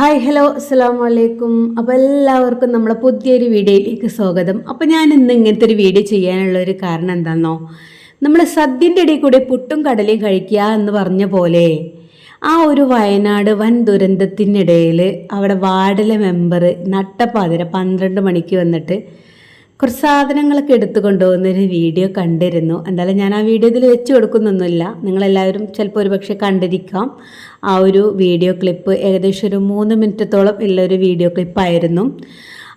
Hi hello അസ്സാം വലൈക്കും അപ്പോൾ എല്ലാവർക്കും നമ്മളെ പുതിയൊരു വീഡിയോയിലേക്ക് സ്വാഗതം. അപ്പോൾ ഞാൻ ഇന്ന് ഇങ്ങനത്തെ ഒരു വീഡിയോ ചെയ്യാനുള്ള ഒരു കാരണം എന്താണെന്നോ നമ്മൾ സദ്യന്റെ ഇടയിൽ കൂടെ പുട്ടും കടലയും കഴിക്കുക എന്ന് പറഞ്ഞ പോലെ ആ ഒരു വയനാട് വൻ ദുരന്തത്തിനിടയിൽ അവിടെ വാർഡിലെ മെമ്പർ നട്ടപ്പാതിര പന്ത്രണ്ട് മണിക്ക് വന്നിട്ട് കുറച്ച് സാധനങ്ങളൊക്കെ എടുത്തു കൊണ്ടുപോകുന്നൊരു വീഡിയോ കണ്ടിരുന്നു. എന്തായാലും ഞാൻ ആ വീഡിയോ ഇതിൽ വെച്ച് കൊടുക്കുന്നൊന്നുമില്ല. നിങ്ങളെല്ലാവരും ചിലപ്പോൾ ഒരു പക്ഷേ കണ്ടിരിക്കാം. ആ ഒരു വീഡിയോ ക്ലിപ്പ് ഏകദേശം ഒരു മൂന്ന് മിനിറ്റത്തോളം ഉള്ള ഒരു വീഡിയോ ക്ലിപ്പായിരുന്നു.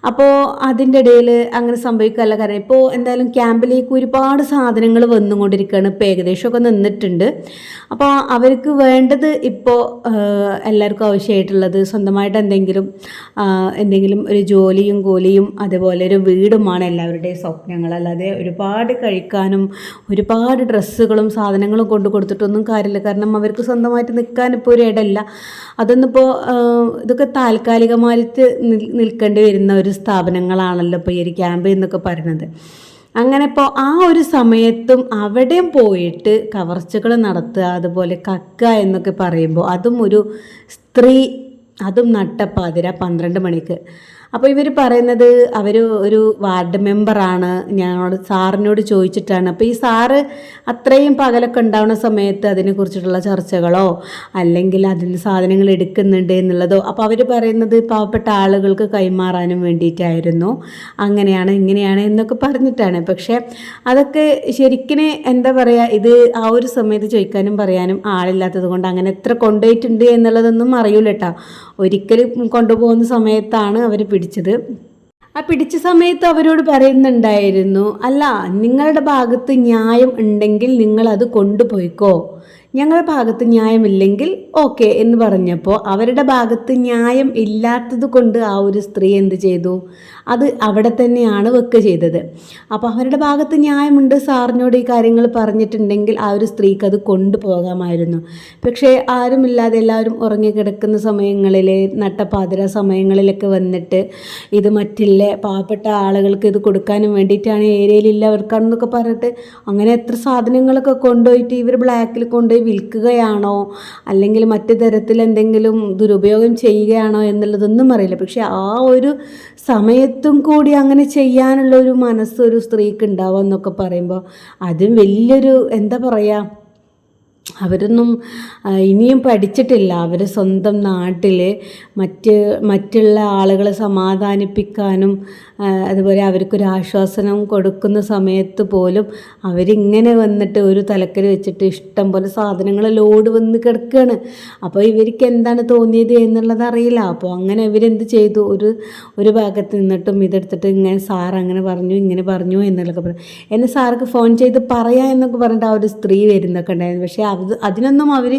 അപ്പോൾ അതിന്റെ ഇടയിൽ അങ്ങനെ സംഭവിക്കാനുള്ള കാരണം ഇപ്പോൾ എന്തായാലും ക്യാമ്പിലേക്ക് ഒരുപാട് സാധനങ്ങൾ വന്നുകൊണ്ടിരിക്കുകയാണ്. ഇപ്പോൾ ഏകദേശമൊക്കെ നിന്നിട്ടുണ്ട്. അപ്പോൾ അവർക്ക് വേണ്ടത് ഇപ്പോൾ എല്ലാവർക്കും ആവശ്യമായിട്ടുള്ളത് സ്വന്തമായിട്ട് എന്തെങ്കിലും എന്തെങ്കിലും ഒരു ജോലിയും കൂലിയും അതുപോലെ ഒരു വീടുമാണ് എല്ലാവരുടെയും സ്വപ്നങ്ങൾ. അല്ലാതെ ഒരുപാട് കഴിക്കാനും ഒരുപാട് ഡ്രസ്സുകളും സാധനങ്ങളും കൊണ്ടു കൊടുത്തിട്ടൊന്നും കാര്യമില്ല. കാരണം അവർക്ക് സ്വന്തമായിട്ട് നിൽക്കാൻ ഇപ്പോൾ ഒരു ഇടമില്ല അതൊന്നിപ്പോൾ ഇതൊക്കെ താൽക്കാലികമായിട്ട് നിൽ- നിൽക്കേണ്ടി വരുന്ന ഒരു സ്ഥാപനങ്ങളാണല്ലോ ഇപ്പോൾ ഈ ഒരു ക്യാമ്പ് എന്നൊക്കെ പറയുന്നത്. അങ്ങനെ ഇപ്പോൾ ആ ഒരു സമയത്തും അവിടെ പോയിട്ട് കവർച്ചകൾ നടത്തുക അതുപോലെ കക്ക എന്നൊക്കെ പറയുമ്പോൾ അതും ഒരു സ്ത്രീ അതും നട്ടപ്പാതിര പന്ത്രണ്ട് മണിക്ക്. അപ്പോൾ ഇവർ പറയുന്നത് അവർ ഒരു വാർഡ് മെമ്പറാണ് ഞങ്ങളോട് സാറിനോട് ചോദിച്ചിട്ടാണ്. അപ്പോൾ ഈ സാറ് അത്രയും പകലൊക്കെ ഉണ്ടാവുന്ന സമയത്ത് അതിനെക്കുറിച്ചിട്ടുള്ള ചർച്ചകളോ അല്ലെങ്കിൽ അതിൽ സാധനങ്ങൾ എടുക്കുന്നുണ്ട് എന്നുള്ളതോ അപ്പോൾ അവർ പറയുന്നത് പാവപ്പെട്ട ആളുകൾക്ക് കൈമാറാനും വേണ്ടിയിട്ടായിരുന്നു. അങ്ങനെയാണ് ഇങ്ങനെയാണ് എന്നൊക്കെ പറഞ്ഞിട്ടാണ്. പക്ഷേ അതൊക്കെ ശരിക്കും എന്താ പറയുക ഇത് ആ ഒരു സമയത്ത് ചോദിക്കാനും പറയാനും ആളില്ലാത്തത് കൊണ്ട് അങ്ങനെ എത്ര കൊണ്ടുപോയിട്ടുണ്ട് എന്നുള്ളതൊന്നും അറിയൂല കേട്ടോ ഒരിക്കലും കൊണ്ടുപോകുന്ന സമയത്താണ് അവർ പിടിച്ചത്. ആ പിടിച്ച സമയത്ത് അവരോട് പറയുന്നുണ്ടായിരുന്നു അല്ല നിങ്ങളുടെ ഭാഗത്ത് ന്യായം ഉണ്ടെങ്കിൽ നിങ്ങൾ അത് കൊണ്ടുപോയിക്കോ. ഞങ്ങളുടെ ഭാഗത്ത് ന്യായമില്ലെങ്കിൽ ഓക്കെ എന്ന് പറഞ്ഞപ്പോൾ അവരുടെ ഭാഗത്ത് ന്യായം ഇല്ലാത്തത് കൊണ്ട് ആ ഒരു സ്ത്രീ എന്ത് ചെയ്തു? അത് അവിടെ തന്നെയാണ് വെക്ക് ചെയ്തത്. അപ്പോൾ അവരുടെ ഭാഗത്ത് ന്യായമുണ്ട് സാറിനോട് ഈ കാര്യങ്ങൾ പറഞ്ഞിട്ടുണ്ടെങ്കിൽ ആ ഒരു സ്ത്രീക്ക് അത് കൊണ്ടുപോകാമായിരുന്നു. പക്ഷേ ആരുമില്ലാതെ എല്ലാവരും ഉറങ്ങിക്കിടക്കുന്ന സമയങ്ങളിൽ നട്ടപ്പാതിര സമയങ്ങളിലൊക്കെ വന്നിട്ട് ഇത് മറ്റില്ല പാവപ്പെട്ട ആളുകൾക്ക് ഇത് കൊടുക്കാനും വേണ്ടിയിട്ടാണ് ഏരിയയിലുള്ളവർക്കാണെന്നൊക്കെ പറഞ്ഞിട്ട് അങ്ങനെ എത്ര സാധനങ്ങളൊക്കെ കൊണ്ടുപോയിട്ട് ഇവർ ബ്ലാക്കിൽ കൊണ്ടുപോയി വിൽക്കുകയാണോ? അല്ലെങ്കിൽ മറ്റു തരത്തിൽ എന്തെങ്കിലും ദുരുപയോഗം ചെയ്യുകയാണോ എന്നുള്ളതൊന്നും അറിയില്ല. പക്ഷേ ആ ഒരു സമയത്തും കൂടി അങ്ങനെ ചെയ്യാനുള്ള ഒരു മനസ്സ് ഒരു സ്ത്രീക്ക് ഉണ്ടാവുക എന്നൊക്കെ പറയുമ്പോൾ അതും വലിയൊരു എന്താ പറയുക അവരൊന്നും ഇനിയും പഠിച്ചിട്ടില്ല. അവർ സ്വന്തം നാട്ടിൽ മറ്റ് മറ്റുള്ള ആളുകളെ സമാധാനിപ്പിക്കാനും അതുപോലെ അവർക്കൊരു ആശ്വാസനം കൊടുക്കുന്ന സമയത്ത് പോലും അവരിങ്ങനെ വന്നിട്ട് ഒരു തലക്കൽ വെച്ചിട്ട് ഇഷ്ടം പോലെ സാധനങ്ങൾ ലോഡ് വന്ന് കിടക്കുകയാണ് അപ്പോൾ ഇവർക്ക് എന്താണ് തോന്നിയത് എന്നുള്ളത് അറിയില്ല. അപ്പോൾ അങ്ങനെ ഇവരെന്ത് ചെയ്തു? ഒരു ഒരു ഭാഗത്ത് നിന്നിട്ടും ഇതെടുത്തിട്ട് ഇങ്ങനെ സാർ അങ്ങനെ പറഞ്ഞു ഇങ്ങനെ പറഞ്ഞു എന്നുള്ളതൊക്കെ പറഞ്ഞു. എന്നെ സാർക്ക് ഫോൺ ചെയ്ത് പറയാം എന്നൊക്കെ പറഞ്ഞിട്ട് ആ ഒരു സ്ത്രീ വരുന്നൊക്കെ ഉണ്ടായിരുന്നു. പക്ഷേ അത് അതിനൊന്നും അവർ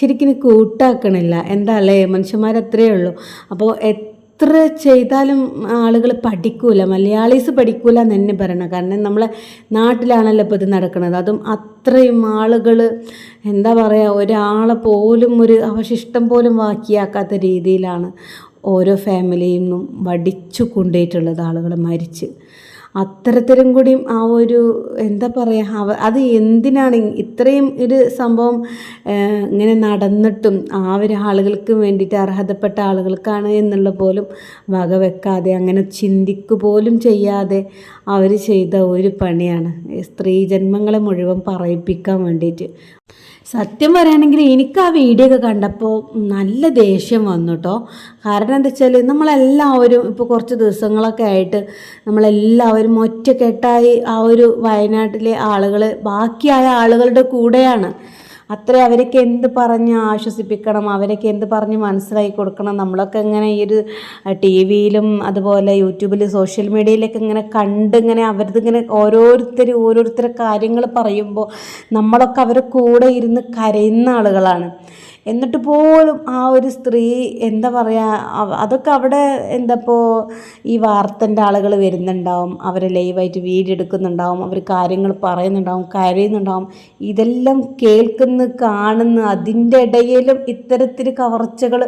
ശരിക്കും കൂട്ടാക്കണില്ല. എന്താ അല്ലേ? മനുഷ്യന്മാർ അത്രയേ ഉള്ളൂ. അപ്പോൾ എത്ര ചെയ്താലും ആളുകൾ പഠിക്കൂല. മലയാളീസ് പഠിക്കൂല എന്ന് തന്നെ പറയണം കാരണം നമ്മളെ നാട്ടിലാണല്ലോ ഇപ്പോൾ ഇത് നടക്കുന്നത് അതും അത്രയും ആളുകൾ എന്താ പറയുക ഒരാളെ പോലും ഒരു അവശിഷ്ടം പോലും വാക്കിയാക്കാത്ത രീതിയിലാണ് ഓരോ ഫാമിലിയും വടിച്ചു കൊണ്ടുപോയിട്ടുള്ളത് ആളുകൾ മരിച്ച്. അത്തരത്തിലും കൂടി ആ ഒരു എന്താ പറയുക അവ അത് എന്തിനാണ് ഇത്രയും ഒരു സംഭവം ഇങ്ങനെ നടന്നിട്ടും ആ ഒരു ആളുകൾക്ക് വേണ്ടിയിട്ട് അർഹതപ്പെട്ട ആളുകൾക്കാണ് എന്നുള്ള പോലും വക വെക്കാതെ അങ്ങനെ ചിന്തിക്കു പോലും ചെയ്യാതെ അവർ ചെയ്ത ഒരു പണിയാണ്. സ്ത്രീ ജന്മങ്ങളെ മുഴുവൻ പറയിപ്പിക്കാൻ വേണ്ടിയിട്ട്. സത്യം പറയുകയാണെങ്കിൽ എനിക്ക് ആ വീഡിയോ ഒക്കെ കണ്ടപ്പോൾ നല്ല ദേഷ്യം വന്നു കേട്ടോ കാരണം എന്താ വെച്ചാൽ നമ്മളെല്ലാവരും ഇപ്പോൾ കുറച്ച് ദിവസങ്ങളൊക്കെ ആയിട്ട് നമ്മളെല്ലാവരും ഒറ്റക്കെട്ടായി ആ ഒരു വയനാട്ടിലെ ആളുകൾ ബാക്കിയായ ആളുകളുടെ കൂടെയാണ്. അത്ര അവരൊക്കെ എന്ത് പറഞ്ഞ് ആശ്വസിപ്പിക്കണം അവരൊക്കെ എന്ത് പറഞ്ഞ് മനസ്സിലാക്കി കൊടുക്കണം. നമ്മളൊക്കെ ഇങ്ങനെ ഈ ഒരു ടി വിയിലും അതുപോലെ യൂട്യൂബിൽ സോഷ്യൽ മീഡിയയിലൊക്കെ ഇങ്ങനെ കണ്ട് ഇങ്ങനെ അവരത് ഇങ്ങനെ ഓരോരുത്തർ ഓരോരുത്തരെ കാര്യങ്ങൾ പറയുമ്പോൾ നമ്മളൊക്കെ അവരെ കൂടെ ഇരുന്ന് കരയുന്ന ആളുകളാണ്. എന്നിട്ട് പോലും ആ ഒരു സ്ത്രീ എന്താ പറയുക അതൊക്കെ അവിടെ എന്താപ്പോൾ ഈ വാർത്തന്റെ ആളുകൾ വരുന്നുണ്ടാവും അവരെ ലൈവായിട്ട് വീഡിയോ എടുക്കുന്നുണ്ടാവും അവർ കാര്യങ്ങൾ പറയുന്നുണ്ടാവും കരയുന്നുണ്ടാവും. ഇതെല്ലാം കേൾക്കുന്ന കാണുന്ന അതിന്റെ ഇടയിലും ഇത്തരത്തിൽ കവർച്ചകൾ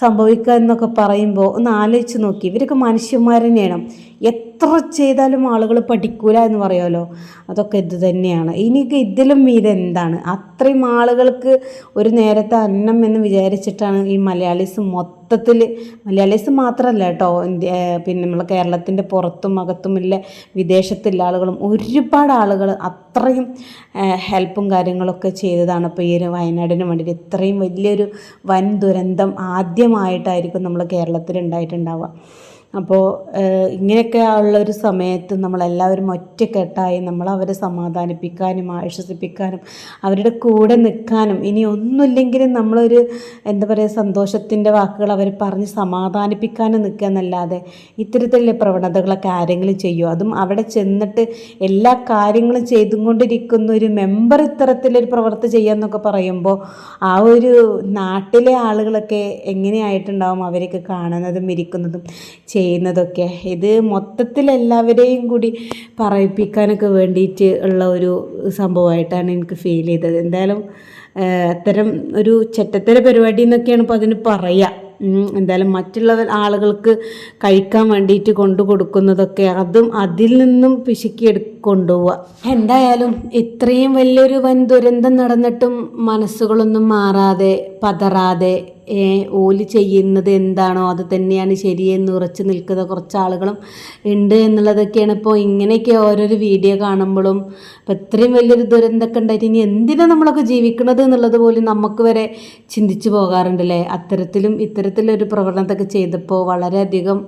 സംഭവിക്കുക എന്നൊക്കെ പറയുമ്പോൾ ഒന്ന് ആലോചിച്ച് നോക്കി. ഇവരൊക്കെ മനുഷ്യന്മാർ തന്നെയാണ്. എത്ര ചെയ്താലും ആളുകൾ പഠിക്കൂല എന്ന് പറയുമല്ലോ അതൊക്കെ ഇത് തന്നെയാണ്. ഇനിയൊക്കെ ഇതിലും മീതെ എന്താണ്? അത്രയും ആളുകൾക്ക് ഒരു നേരത്തെ അന്നം എന്ന് വിചാരിച്ചിട്ടാണ് ഈ മലയാളീസ് മൊത്തത്തിൽ മലയാളീസ് മാത്രമല്ല കേട്ടോ ഇന്ത്യ പിന്നെ നമ്മളെ കേരളത്തിന്റെ പുറത്തും അകത്തുമില്ല വിദേശത്തുള്ള ആളുകളും ഒരുപാട് ആളുകൾ അത്രയും ഹെൽപ്പും കാര്യങ്ങളൊക്കെ ചെയ്തതാണ്. ഇപ്പോൾ ഈ ഒരു വയനാടിന് വേണ്ടിയിട്ട് ഇത്രയും വലിയൊരു വൻ ദുരന്തം ആദ്യമായിട്ടായിരിക്കും നമ്മൾ കേരളത്തിൽ ഉണ്ടായിട്ടുണ്ടാവുക. അപ്പോൾ ഇങ്ങനെയൊക്കെ ഉള്ള ഒരു സമയത്ത് നമ്മളെല്ലാവരും ഒറ്റക്കെട്ടായി നമ്മൾ അവരെ സമാധാനിപ്പിക്കാനും ആശ്വസിപ്പിക്കാനും അവരുടെ കൂടെ നിൽക്കാനും ഇനി ഒന്നുമില്ലെങ്കിലും നമ്മളൊരു എന്താ പറയുക സന്തോഷത്തിന്റെ വാക്കുകൾ അവർ പറഞ്ഞ് സമാധാനിപ്പിക്കാനും നിൽക്കുക എന്നല്ലാതെ ഇത്തരത്തിലുള്ള പ്രവണതകളൊക്കെ ആരെങ്കിലും ചെയ്യുമോ അതും അവിടെ ചെന്നിട്ട് എല്ലാ കാര്യങ്ങളും ചെയ്തുകൊണ്ടിരിക്കുന്ന ഒരു മെമ്പർ ഇത്തരത്തിലൊരു പ്രവൃത്തി ചെയ്യാന്നൊക്കെ പറയുമ്പോൾ ആ ഒരു നാട്ടിലെ ആളുകളൊക്കെ എങ്ങനെയായിട്ടുണ്ടാവും അവരൊക്കെ കാണുന്നതും ഇരിക്കുന്നതും? ചെയ്യുന്നതൊക്കെ. ഇത് മൊത്തത്തിൽ എല്ലാവരെയും കൂടി പറയിപ്പിക്കാനൊക്കെ വേണ്ടിയിട്ട് ഉള്ള ഒരു സംഭവമായിട്ടാണ് എനിക്ക് ഫീൽ ചെയ്തത്. എന്തായാലും അത്തരം ഒരു ചെറ്റത്തര പരിപാടി എന്നൊക്കെയാണ് ഇപ്പോൾ അതിന് പറയുക എന്തായാലും മറ്റുള്ള ആളുകൾക്ക് കഴിക്കാൻ വേണ്ടിയിട്ട് കൊണ്ടു കൊടുക്കുന്നതൊക്കെ അതും അതിൽ നിന്നും പിശുക്കിയെടുക്കും കൊണ്ടുപോവുക എന്തായാലും ഇത്രയും വലിയൊരു വൻ ദുരന്തം നടന്നിട്ടും മനസ്സുകളൊന്നും മാറാതെ പതറാതെ ഓലി ചെയ്യുന്നത് എന്താണോ അത് തന്നെയാണ് ശരിയെന്ന് ഉറച്ചു നിൽക്കുന്ന കുറച്ച് ആളുകളും ഉണ്ട് എന്നുള്ളതൊക്കെയാണ് ഇപ്പോൾ ഇങ്ങനെയൊക്കെ ഓരോരോ വീഡിയോ കാണുമ്പോഴും. ഇപ്പം ഇത്രയും വലിയൊരു ദുരന്തമൊക്കെ ഉണ്ടായിട്ട് ഇനി എന്തിനാണ് നമ്മളൊക്കെ ജീവിക്കുന്നത് എന്നുള്ളത് പോലും നമുക്ക് വരെ ചിന്തിച്ചു പോകാറുണ്ടല്ലേ? അത്തരത്തിലും ഇത്തരത്തിലൊരു പ്രവണതൊക്കെ ചെയ്തപ്പോൾ വളരെയധികം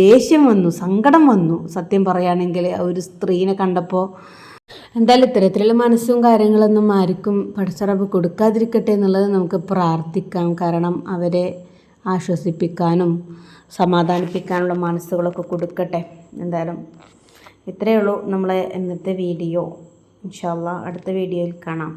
ദേഷ്യം വന്നു സങ്കടം വന്നു. സത്യം പറയുകയാണെങ്കിൽ ഒരു സ്ത്രീനെ കണ്ടപ്പോൾ എന്തായാലും ഇത്തരത്തിലുള്ള മനസ്സും കാര്യങ്ങളൊന്നും ആർക്കും പഠിച്ചറബ് കൊടുക്കാതിരിക്കട്ടെ എന്നുള്ളത് നമുക്ക് പ്രാർത്ഥിക്കാം. കാരണം അവരെ ആശ്വസിപ്പിക്കാനും സമാധാനിപ്പിക്കാനുള്ള മനസ്സുകളൊക്കെ കൊടുക്കട്ടെ. എന്തായാലും ഇത്രയേ ഉള്ളൂ നമ്മളെ ഇന്നത്തെ വീഡിയോ. ഇൻഷാല്ല അടുത്ത വീഡിയോയിൽ കാണാം.